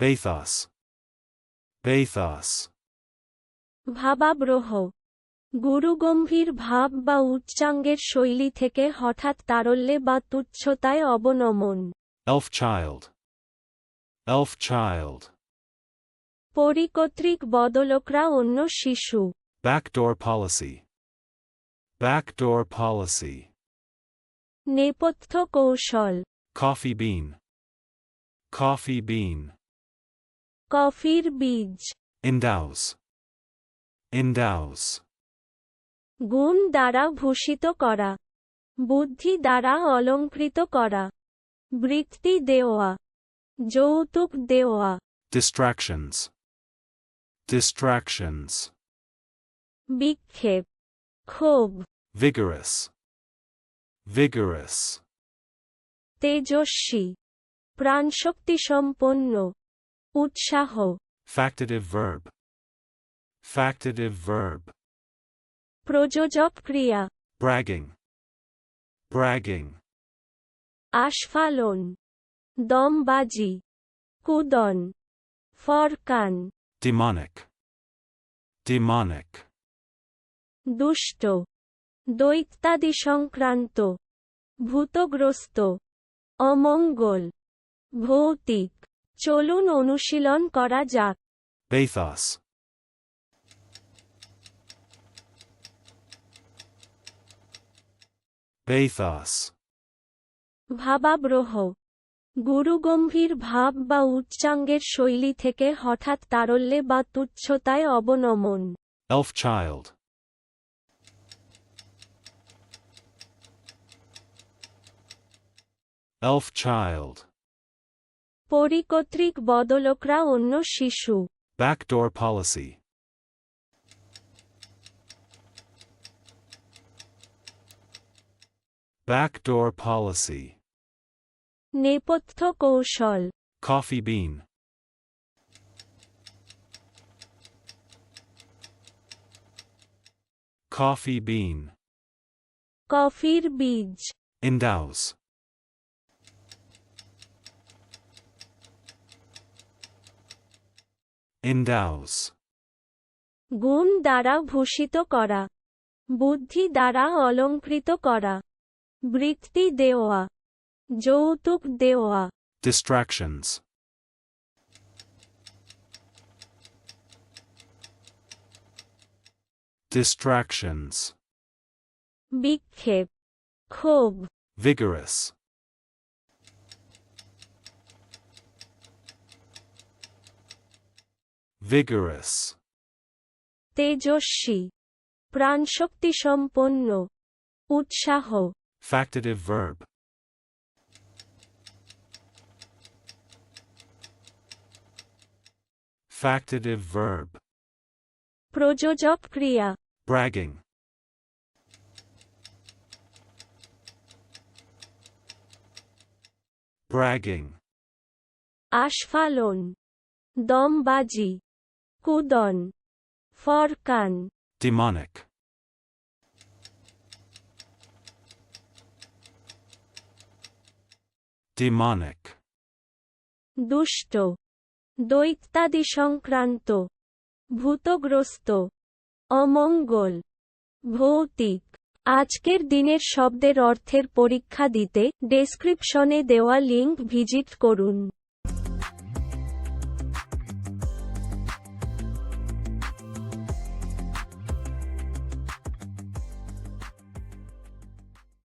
Bathos. Bathos. ভাবাবরোহ গুরুগম্ভীর ভাব বা উচ্চাঙ্গের শৈলী থেকে হঠাৎ তারল্যে বা তুচ্ছতায় অবনমন Elf child. Elf child. পরিকর্তৃক বদলোকরা অন্য শিশু Backdoor policy. Backdoor policy. নেপথ্য কৌশল Coffee bean. Coffee bean. কফির বীজ Endows. Endows. গুণ দ্বারা ভূষিত করা বুদ্ধি দ্বারা অলঙ্কৃত করা বৃত্তি দেওয়া যৌতুক দেওয়া Distractions. Distractions. বিক্ষেপ ক্ষোভ Vigorous. Vigorous. তেজস্বী প্রাণশক্তিসম্পন্ন উৎসাহ Factative verb. Factative verb. প্রযোজক ক্রিয়া Bragging. Bragging. আস্ফালন দমবাজি কুদন ফরকান Demonic. Demonic. দুষ্ট দৈত্যাদি সংক্রান্ত ভূতগ্রস্ত অমঙ্গল ভৌতিক চলুন অনুশীলন করা যাক Bathos. Bathos. ভাবাবরোহ গুরুগম্ভীর ভাব বা উচ্চাঙ্গের শৈলী থেকে হঠাৎ তারল্যে বা তুচ্ছতায় অবনমন Elf child. Elf child. পরিকর্তৃক বদলকরা অন্য শিশু। ব্যাকডোর পলিসি ব্যাকডোর পলিসি নেপথ্য কৌশল। কফি বিন কফি বিন কফির বীজ। ইন্ডাউস Endows. গুণ দ্বারা ভূষিত করা বুদ্ধি দ্বারা অলঙ্কৃত করা বৃত্তি দেওয়া যৌতুক দেওয়া Distractions. Distractions. বিক্ষেপ ক্ষোভ Vigorous. Vigorous. তেজস্বী প্রাণশক্তিসম্পন্ন উৎসাহ Factative verb. Factative verb. প্রযোজক ক্রিয়া Bragging. Bragging. আস্ফালন দমবাজি কুদন ফরকান Demonic. Demonic. দুষ্ট দৈত্যাদি সংক্রান্ত ভূতগ্রস্ত অমঙ্গল ভৌতিক আজকের দিনের শব্দের অর্থের পরীক্ষা দিতে ডেসক্রিপশনে দেওয়া লিঙ্ক ভিজিট করুন।